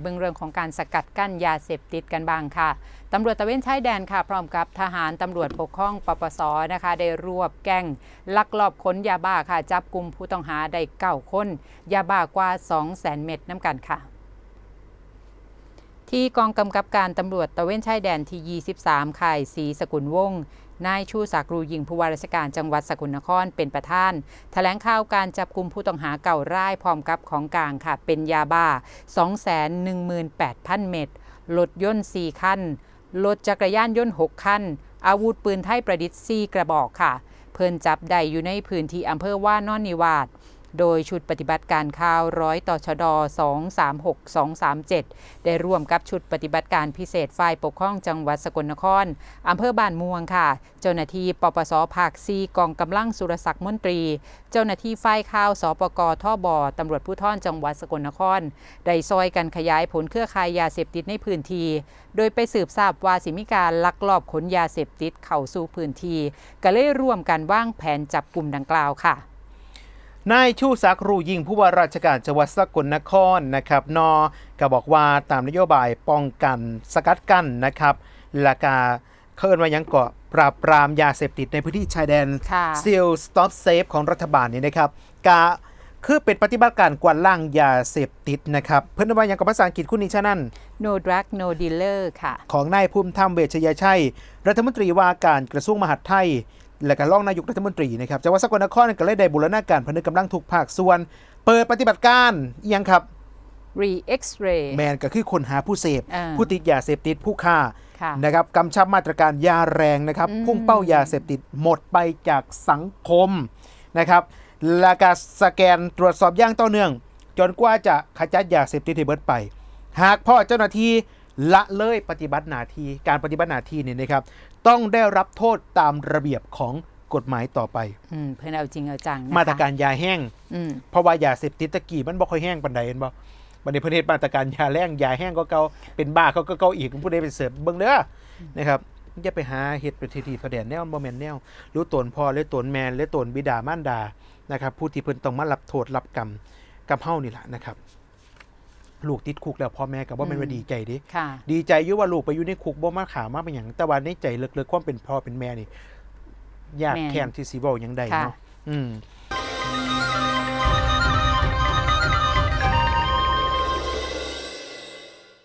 เบื้องเรื่องของการสกัดกั้นยาเสพติดกันบ้างค่ะตำรวจตะเวนชายแดนค่ะ พร้อมกับทหารตำรวจปกครองปปสนะคะ ได้รวบแก๊งลักลอบขนยาบ้าค่ะ จับกลุ่มผู้ต้องหาได้เก้าคน ยาบ้ากว่า 2 0 0 0 0 0เม็ดน้ำกันค่ะ ที่กองกำกับการตำรวจตะเวนชายแดนที่ 23ค่ายศรีสกุลวงศ์นายชูศักดิ์รูยิงผู้ว่าราชการจังหวัดสกลนครเป็นประธานแถลงข่าวการจับกลุ่มผู้ต้องหาเก่าร่ายพร้อมกับของกลางค่ะ เป็นยาบ้า 218,000 เม็ดรถยนต์ 4 คันรถจักรยานยนต์ 6 คัน อาวุธปืนไทยประดิษฐ์ 4 กระบอกค่ะ เพิ่นจับได้อยู่ในพื้นที่อำเภอว่านอนนิวาส โดยชุดปฏิบัติการข่าวร้อยต่อชด 236 237 ได้ร่วมกับชุดปฏิบัติการพิเศษฝ่ายปกครองจังหวัดสกลนครอำเภอบ้านม่วงค่ะ เจ้าหน้าที่ปปสภาคซีกองกำลังสุรศักดิ์มนตรี เจ้าหน้าที่ฝ่ายข่าวสปกท่อบอตำรวจผู้ท่อนจังหวัดสกลนคร ได้ซอยกันขยายผลเครือข่ายยาเสพติดในพื้นที่โดยไปสืบทราบว่าสิมีการลักลอบขนยาเสพติดเข้าสู่พื้นที่ก็เลยร่วมกันวางแผนจับกลุ่มดังกล่าวค่ะ นายชูศักดิ์รูยิงผู้ว่าราชการจังหวัดสกลนครนะครับนอก็บอกว่าตามนโยบายป้องกันสกัดกั้นนะครับและกาเคินว่ายังเกาะปราบปรามยาเสพติดในพื้นที่ชายแดนค่ะซีลสต็อปเซฟของรัฐบาลนี่นะครับกาคือเป็นปฏิบัติการกวาดล้างยาเสพติดนะครับ เพื่อนว่ายังกับภาษาอังกฤษคุณนิชานั่น no drug no dealer ค่ะ ของนายภูมิธรรมเวชยชัย รัฐมนตรีว่าการกระทรวงมหาดไทย และก็รองนายกรัฐมนตรีนะครับจังหวัดสกลนครก็เลยได้บูรณาการพนึกกำลังทุกภาคส่วน เปิดปฏิบัติการอิหยังครับ re x-ray แมนก็คือคนหาผู้เสพอ่าผู้ติดยาเสพติดผู้ฆ่าค่ะนะครับกำชับมาตรการยาแรงนะครับอืมพุ่งเป้ายาเสพติดหมดไปจากสังคมนะครับและการสแกนตรวจสอบอย่างต่อเนื่อง จนกว่าจะขจัดยาเสพติดให้เบิดไป หากพ่อเจ้าหน้าที่ ละเลยปฏิบัติหน้าที่การปฏิบัติหน้าที่เนี่ยนะครับ ต้องได้รับโทษตามระเบียบของกฎหมายต่อไปอืมเพื่อนเอาจริงเอาจังนะคะมาตรการยาแห้งอืมเพราะว่ายาเสพติดตะกี้มันบ่ค่อยแห้งปานใดเห็นบ่บัดนี้เพิ่นเฮ็ดมาตรการยาแรงยาแห้งก็เก่าเป็นบ้าเขาก็เก่าอีกผู้ใดไปเสิร์ฟเบิ่งเด้อนะครับอย่าไปหาเฮ็ดเป็นทีทีแสดงแนวบ่แม่นแนวรู้ตนพ่อหรือตนแม่หรือตนบิดามารดานะครับผู้ที่เพิ่นต้องมารับโทษรับกรรมกับเฮานี่ล่ะนะครับ ลูกติดคุกแล้วพ่อแม่ก็บ่แม่นว่าดีใจเด้ค่ะ ดีใจอยู่ว่าลูกไปอยู่ในคุกบ่มาขามาเป็นหยังแต่ว่าในใจลึกๆความเป็นพ่อเป็นแม่นี่ยากแม่น แค้นที่สิเว้าหยังใดค่ะ เนาะอืม